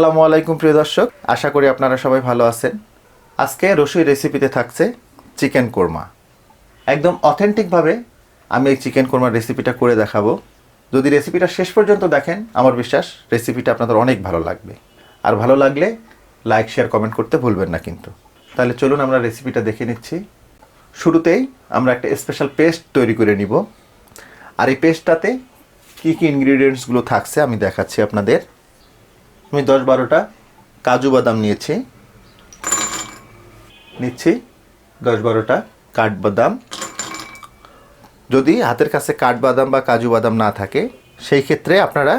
আসসালামু আলাইকুম প্রিয় দর্শক, আশা করি আপনারা সবাই ভালো আছেন। আজকে রসুই রেসিপিতে থাকছে চিকেন কোরমা একদম অথেন্টিকভাবে আমি এই চিকেন কোরমার রেসিপিটা করে দেখাবো। যদি রেসিপিটা শেষ পর্যন্ত দেখেন, আমার বিশ্বাস রেসিপিটা আপনাদের অনেক ভালো লাগবে। আর ভালো লাগলে লাইক শেয়ার কমেন্ট করতে ভুলবেন না কিন্তু। তাহলে চলুন আমরা রেসিপিটা দেখে নিচ্ছি। শুরুতেই আমরা একটা স্পেশাল পেস্ট তৈরি করে নিব। আর এই পেস্টটাতে কী কী ইনগ্রিডিয়েন্টসগুলো থাকছে আমি দেখাচ্ছি আপনাদের। আমি দশ বারোটা কাজু বাদাম নিয়েছি। নিচ্ছি দশ বারোটা কাঠবাদাম যদি হাতের কাছে কাঠবাদাম বা কাজু বাদাম না থাকে, সেই ক্ষেত্রে আপনারা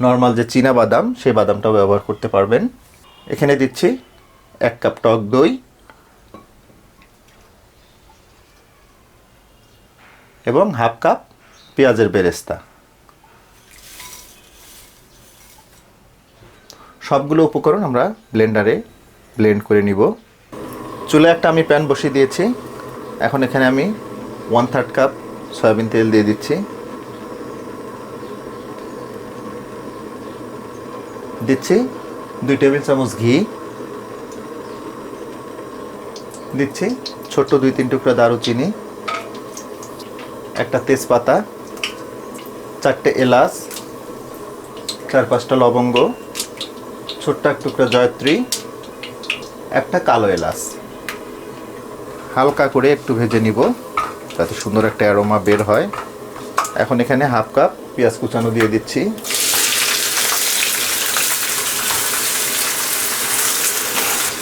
নর্মাল যে চীনা বাদাম, সেই বাদামটাও ব্যবহার করতে পারবেন। এখানে দিচ্ছি এক কাপ টক দই। এবং হাফ কাপ পেঁয়াজের বেরেস্তা। সবগুলো উপকরণ আমরা ব্লেন্ডারে ব্লেন্ড করে নিব। চুলে একটা আমি প্যান বসিয়ে দিয়েছি। এখন এখানে আমি ওয়ান থার্ড কাপ সয়াবিন তেল দিয়ে দিচ্ছি। দিচ্ছি দুই টেবিল চামচ ঘি। দিচ্ছি ছোট্ট দুই তিন টুকরা দারুচিনি। একটা তেজপাতা। চারটে এলাচ। চার পাঁচটা লবঙ্গ। ছোট্ট এক টুকরা জয়ত্রী, একটা কালো এলাচ। হালকা করে একটু ভেজে নিব, যাতে সুন্দর একটা অ্যারোমা বের হয়। এখন এখানে হাফ কাপ পেঁয়াজ কুচানো দিয়ে দিচ্ছি।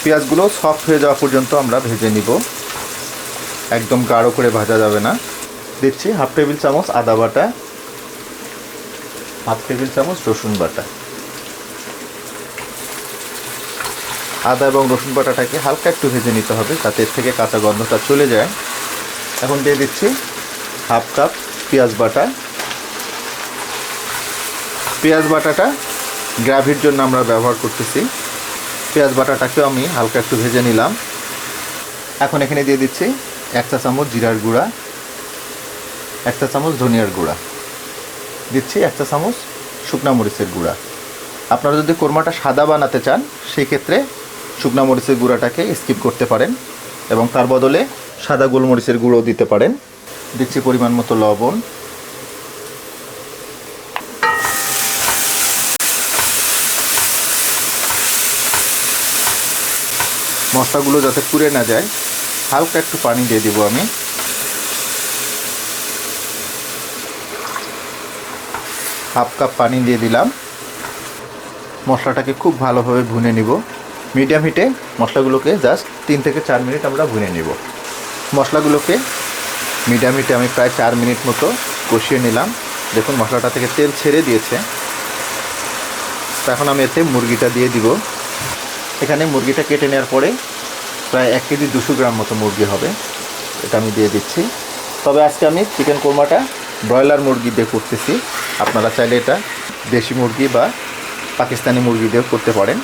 পেঁয়াজগুলো সফট হয়ে যাওয়া পর্যন্ত আমরা ভেজে নিব। একদম গাঢ় করে ভাজা যাবে না। দিচ্ছি হাফ টেবিল চামচ আদা বাটা, হাফ টেবিল চামচ রসুন বাটা। আদা এবং রসুন বাটাটাকে হালকা একটু ভেজে নিতে হবে যাতে এর থেকে কাঁচা গন্ধটা চলে যায়। এখন দিয়ে দিচ্ছি হাফ কাপ পেঁয়াজ বাটা। পেঁয়াজ বাটাটা গ্রাভির জন্য আমরা ব্যবহার করতেছি। পেঁয়াজ বাটাটাকেও আমি হালকা একটু ভেজে নিলাম। এখন এখানে দিয়ে দিচ্ছি এক চা চামচ জিরার গুঁড়া, এক চা চামচ ধনিয়ার গুঁড়া। দিচ্ছি এক চা চামচ শুকনা মরিচের গুঁড়া। আপনারা যদি কোরমাটা সাদা বানাতে চান সেই ক্ষেত্রে শুকনা মরিচের গুঁড়াটাকে স্কিপ করতে পারেন এবং তার বদলে সাদা গোলমরিচের গুঁড়ো দিতে পারেন। দিচ্ছি পরিমাণ মতো লবণ। মশলাগুলো যাতে পুড়ে না যায়, হালকা একটু পানি দিয়ে দিব আমি। হাফ কাপ পানি দিয়ে দিলাম। মশলাটাকে খুব ভালোভাবে ভুনে নিব। মিডিয়াম হিটে মশলাগুলোকে জাস্ট তিন থেকে চার মিনিট আমরা ভুনে নেব। মশলাগুলোকে মিডিয়াম হিটে আমি প্রায় চার মিনিট মতো কষিয়ে নিলাম। দেখুন, মশলাটা থেকে তেল ছেড়ে দিয়েছে। এখন আমি এতে মুরগিটা দিয়ে দিব। এখানে মুরগিটা কেটে নেওয়ার পরে প্রায় এক কেজি দুশো গ্রাম মতো মুরগি হবে। এটা আমি দিয়ে দিচ্ছি। তবে আজকে আমি চিকেন কোরমাটা ব্রয়লার মুরগি দিয়ে করতেছি। আপনারা চাইলে এটা দেশি মুরগি বা পাকিস্তানি মুরগি দিয়েও করতে পারেন।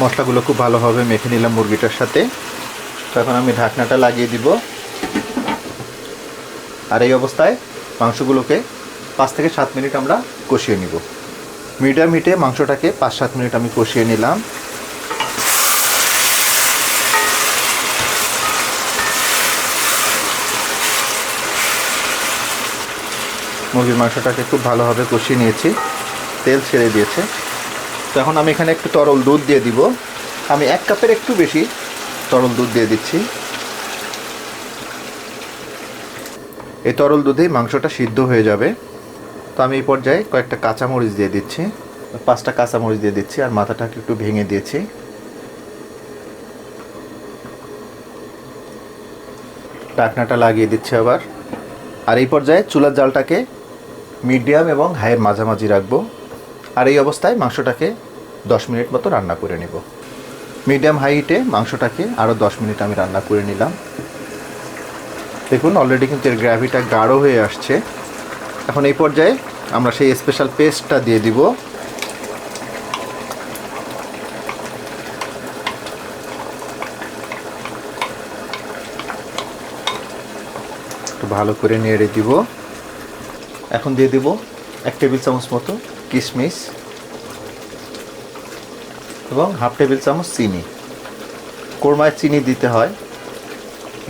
মশলাগুলো খুব ভালোভাবে মেখে নিলাম মুরগিটার সাথে। তখন আমি ঢাকনাটা লাগিয়ে দিব। আর এই অবস্থায় মাংসগুলোকে পাঁচ থেকে সাত মিনিট আমরা কষিয়ে নিব। মিডিয়াম হিটে মাংসটাকে পাঁচ সাত মিনিট আমি কষিয়ে নিলাম। মুরগির মাংসটাকে খুব ভালোভাবে কষিয়ে নিয়েছি। তেল ছেড়ে দিয়েছে। তো এখন আমি এখানে একটু তরল দুধ দিয়ে দিব। আমি এক কাপের একটু বেশি তরল দুধ দিয়ে দিচ্ছি। এই তরল দুধেই মাংসটা সিদ্ধ হয়ে যাবে। তো আমি এই পর্যায়ে কয়েকটা কাঁচামরিচ দিয়ে দিচ্ছি। পাঁচটা কাঁচামরিচ দিয়ে দিচ্ছি আর মাথাটাকে একটু ভেঙে দিয়েছি। টাকনাটা লাগিয়ে দিচ্ছি আবার। আর এই পর্যায়ে চুলার জালটাকে মিডিয়াম এবং হাইয়ের মাঝামাঝি রাখব। আর এই অবস্থায় মাংসটাকে দশ মিনিট মতো রান্না করে নেব। মিডিয়াম হাইটে মাংসটাকে আরও দশ মিনিট আমি রান্না করে নিলাম। দেখুন অলরেডি কিন্তু এর গ্র্যাভিটা গাঢ় হয়ে আসছে। এখন এই পর্যায়ে আমরা সেই স্পেশাল পেস্টটা দিয়ে দিব। একটু ভালো করে নেড়ে দিব। এখন দিয়ে দিব এক টেবিল চামচ মতো কিশমিশ এবং হাফ টেবিল চামচ চিনি। কোরমায় চিনি দিতে হয়।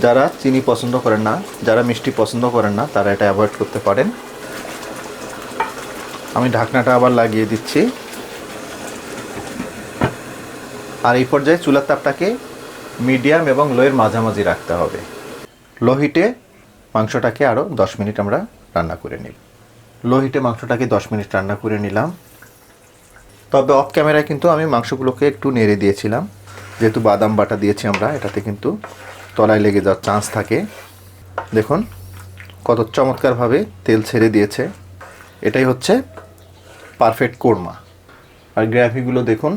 যারা চিনি পছন্দ করেন না, যারা মিষ্টি পছন্দ করেন না, তারা এটা অ্যাভয়েড করতে পারেন। আমি ঢাকনাটা আবার লাগিয়ে দিচ্ছি। আর এই পর্যায়ে চুলার তাপটাকে মিডিয়াম এবং লোয়ের মাঝামাঝি রাখতে হবে। লো হিটে মাংসটাকে আরও দশ মিনিট আমরা রান্না করে নিই লো হিটে মাংসটাকে দশ মিনিট রান্না করে নিলাম। তবে অফ ক্যামেরায় কিন্তু আমি মাংসগুলোকে একটু নেড়ে দিয়েছিলাম। যেহেতু বাদাম বাটা দিয়েছি আমরা, এটাতে কিন্তু তলায় লেগে যাওয়ার চান্স থাকে। দেখুন, কত চমৎকারভাবে তেল ছেড়ে দিয়েছে। এটাই হচ্ছে পারফেক্ট কোরমা আর গ্র্যাভিগুলো দেখুন,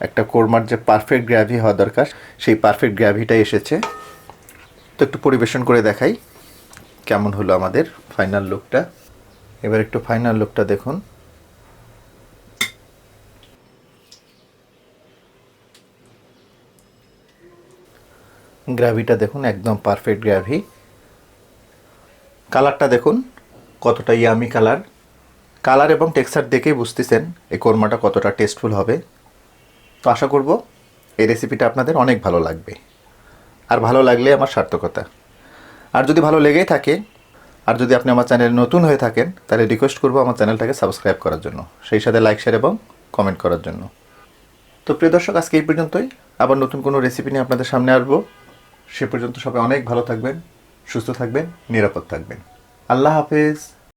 একটা কোরমার যে পারফেক্ট গ্র্যাভি হওয়া দরকার, সেই পারফেক্ট গ্র্যাভিটাই এসেছে। তো একটু পরিবেশন করে দেখাই। কেমন হলো আমাদের ফাইনাল লুকটা এবার একটু ফাইনাল লুকটা দেখুন। গ্র্যাভিটা দেখুন, একদম পারফেক্ট গ্র্যাভি। কালারটা দেখুন, কতটা ইয়ামি কালার। কালার এবং টেক্সচার দেখেই বুঝতেছেন এই কোরমাটা কতটা টেস্টফুল হবে। তো আশা করব এই রেসিপিটা আপনাদের অনেক ভালো লাগবে। আর ভালো লাগলে আমার সার্থকতা। আর যদি ভালো লেগেই থাকে, আর যদি আপনি আমার চ্যানেলে নতুন হয়ে থাকেন, তাহলে রিকোয়েস্ট করব আমার চ্যানেলটাকে সাবস্ক্রাইব করার জন্য। সেই সাথে লাইক শেয়ার এবং কমেন্ট করার জন্য। তো প্রিয় দর্শক, আজকে এই পর্যন্তই। আবার নতুন কোনো রেসিপি নিয়ে আপনাদের সামনে আসব। সে পর্যন্ত সবাই অনেক ভালো থাকবেন, সুস্থ থাকবেন, নিরাপদ থাকবেন। আল্লাহ হাফেজ।